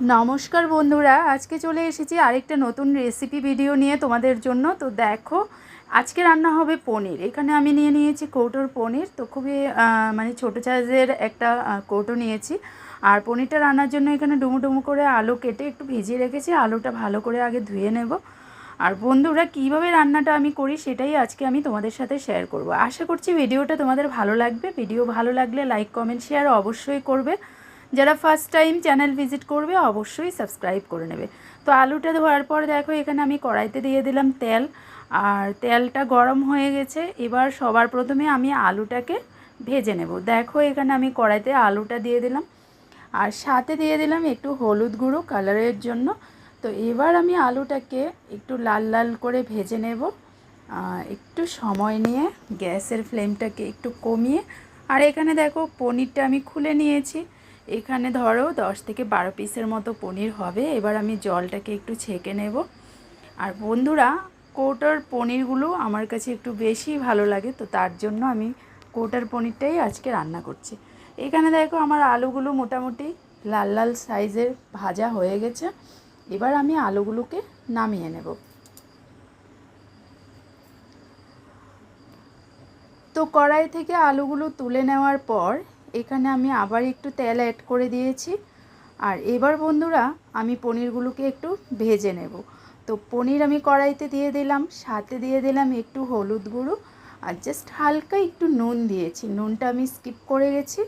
নমস্কার বন্ধুরা, আজকে চলে এসেছি আরেকটা নতুন রেসিপি ভিডিও নিয়ে তোমাদের জন্য। তো দেখো, আজকে রান্না হবে পনির। এখানে আমি নিয়ে নিয়েছি কৌটোর পনির। তো খুবই মানে ছোটো সাইজের একটা কৌটো নিয়েছি। আর পনিরটা রান্নার জন্য এখানে ডুমু ডুমু করে আলু কেটে একটু ভিজিয়ে রেখেছি। আলুটা ভালো করে আগে ধুয়ে নেব। আর বন্ধুরা, কীভাবে রান্নাটা আমি করি সেটাই আজকে আমি তোমাদের সাথে শেয়ার করব। আশা করছি ভিডিওটা তোমাদের ভালো লাগবে। ভিডিও ভালো লাগলে লাইক কমেন্ট শেয়ার অবশ্যই করবে। যারা ফার্স্ট টাইম চ্যানেল ভিজিট করবে, অবশ্যই সাবস্ক্রাইব করে নেবে। তো আলুটা ধোয়ার পর দেখো, এখানে আমি কড়াইতে দিয়ে দিলাম তেল। আর তেলটা গরম হয়ে গেছে, এবার সবার প্রথমে আমি আলুটাকে ভেজে নেব। দেখো, এখানে আমি কড়াইতে আলুটা দিয়ে দিলাম। আর সাথে দিয়ে দিলাম একটু হলুদ গুঁড়ো কালারের জন্য। তো এবার আমি আলুটাকে একটু লাল লাল করে ভেজে নেব। একটু সময় নিয়ে গ্যাসের ফ্লেমটাকে একটু কমিয়ে। আর এখানে দেখো, পনিরটা আমি খুলে নিয়েছি। এখানে ধরো দশ থেকে বারো পিসের মতো পনির হবে। এবার আমি জলটাকে একটু ছেঁকে নেব। আর বন্ধুরা, কৌটার পনিরগুলো আমার কাছে একটু বেশি ভালো লাগে, তো তার জন্য আমি কৌটার পনিরটাই আজকে রান্না করছি। এখানে দেখো আমার আলুগুলো মোটামুটি লাল লাল সাইজের ভাজা হয়ে গেছে। এবার আমি আলুগুলোকে নামিয়ে নেব। তো কড়াই থেকে আলুগুলো তুলে নেওয়ার পর এখানে আমি আবার একটু তেল অ্যাড করে দিয়েছি। আর এবার বন্ধুরা, আমি পনিরগুলোকে একটু ভেজে নেব। তো পনির আমি কড়াইতে দিয়ে দিলাম, সাথে দিয়ে দিলাম একটু হলুদ গুঁড়ো আর জাস্ট হালকা একটু নুন দিয়েছি। নুনটা আমি স্কিপ করে গেছি,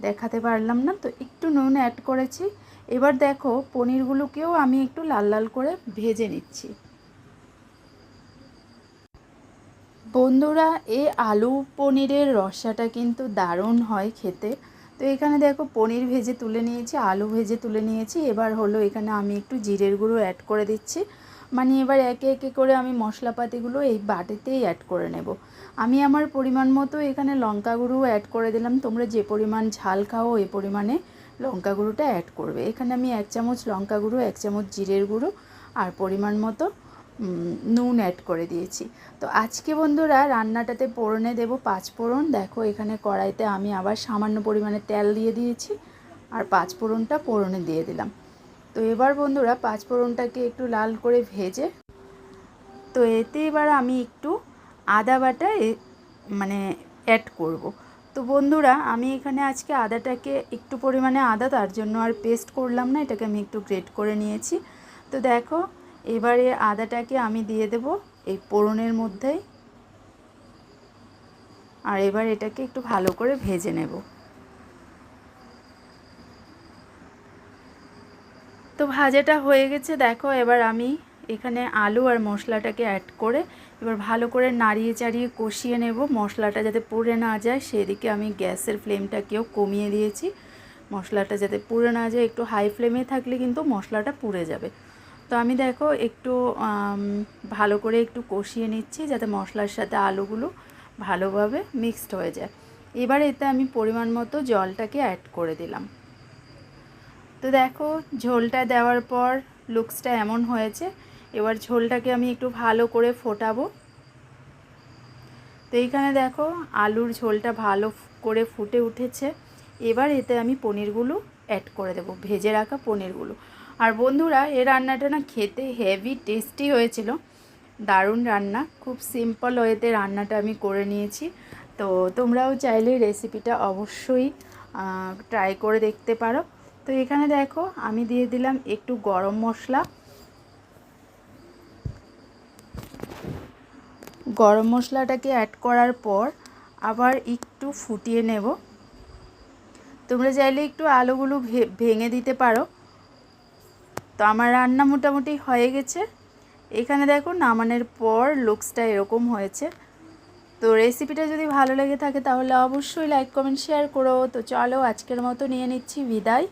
দেখাতে পারলাম না, তো একটু নুন অ্যাড করেছি। এবার দেখো, পনিরগুলোকেও আমি একটু লাল লাল করে ভেজে নিচ্ছি। বন্ধুরা এই আলু পনিরের রসাটা কিন্তু দারুণ হয় খেতে। তো এখানে দেখো পনির ভেজে তুলে নিয়েছি, আলু ভেজে তুলে নিয়েছি। এবার হলো এখানে আমি একটু জিরের গুঁড়ো অ্যাড করে দিচ্ছি। মানে এবার একে একে করে আমি মশলাপাতিগুলো এই বাটিতেই অ্যাড করে নেব। আমি আমার পরিমাণ মতো এখানে লঙ্কা গুঁড়ো অ্যাড করে দিলাম। তোমরা যে পরিমাণ ঝাল খাও, ওই পরিমাণে লঙ্কা গুঁড়োটা অ্যাড করবে। এখানে আমি এক চামচ লঙ্কা গুঁড়ো, এক চামচ জিরের গুঁড়ো আর পরিমাণ মতো নুন অ্যাড করে দিয়েছি। তো আজকে বন্ধুরা রান্নাটাতে পোড়নে দেব পাঁচ ফোড়ন। দেখো এখানে কড়াইতে আমি আবার সামান্য পরিমাণে তেল দিয়ে দিয়েছি আর পাঁচ ফোড়নটা পোড়নে দিয়ে দিলাম। তো এবার বন্ধুরা পাঁচ ফোড়নটাকে একটু লাল করে ভেজে, তো এতে এবার আমি একটু আদা বাটা মানে অ্যাড করব। তো বন্ধুরা আমি এখানে আজকে আদাটাকে একটু পরিমাণে আদা, তার জন্য আর পেস্ট করলাম না, এটাকে আমি একটু গ্রেট করে নিয়েছি। তো দেখো এবারে আদাটাকে আমি দিয়ে দেব এই পোড়নের মধ্যেই। আর এবার এটাকে একটু ভালো করে ভেজে নেব। তো ভাজাটা হয়ে গেছে, দেখো এবার আমি এখানে আলু আর মশলাটাকে অ্যাড করে এবার ভালো করে নাড়িয়ে চাড়িয়ে কষিয়ে নেব। মশলাটা যাতে পুড়ে না যায়, সেদিকে আমি গ্যাসের ফ্লেমটাকেও কমিয়ে দিয়েছি। মশলাটা যাতে পুড়ে না যায়, একটু হাই ফ্লেমে থাকলে কিন্তু মশলাটা পুড়ে যাবে। তো আমি দেখো একটু ভালো করে একটু কষিয়ে নিচ্ছি যাতে মশলার সাথে আলুগুলো ভালোভাবে মিক্সড হয়ে যায়। এবার এতে আমি পরিমাণ মতো জলটাকে অ্যাড করে দিলাম। তো দেখো ঝোলটা দেওয়ার পর লুকসটা এমন হয়েছে, এবার ঝোলটাকে আমি একটু ভালো করে ফোটাবো। তো এইখানে দেখো আলুর ঝোলটা ভালো করে ফুটে উঠেছে। এবার এতে আমি পনিরগুলো অ্যাড করে দেবো, ভেজে রাখা পনিরগুলো। আর বন্ধুরা, এ রান্নাটা না খেতে হেভি টেস্টি হয়েছিল। দারুণ রান্না, খুব সিম্পল ওয়েতে রান্নাটা আমি করে নিয়েছি। তো তোমরাও চাইলে রেসিপিটা অবশ্যই ট্রাই করে দেখতে পারো। তো এখানে দেখো, আমি দিয়ে দিলাম একটু গরম মশলা। গরম মশলাটাকে অ্যাড করার পর আবার একটু ফুটিয়ে নেব। তোমরা চাইলে একটু আলুগুলো ভেঙে দিতে পারো। তো আমার রান্না মোটামুটি হয়ে গেছে। এখানে দেখো নামানোর পর লুকসটা এরকম হয়েছে। তো রেসিপিটা যদি ভালো লেগে থাকে তাহলে অবশ্যই লাইক কমেন্ট শেয়ার করো। তো চলো আজকের মতো নিয়ে নিচ্ছি বিদায়।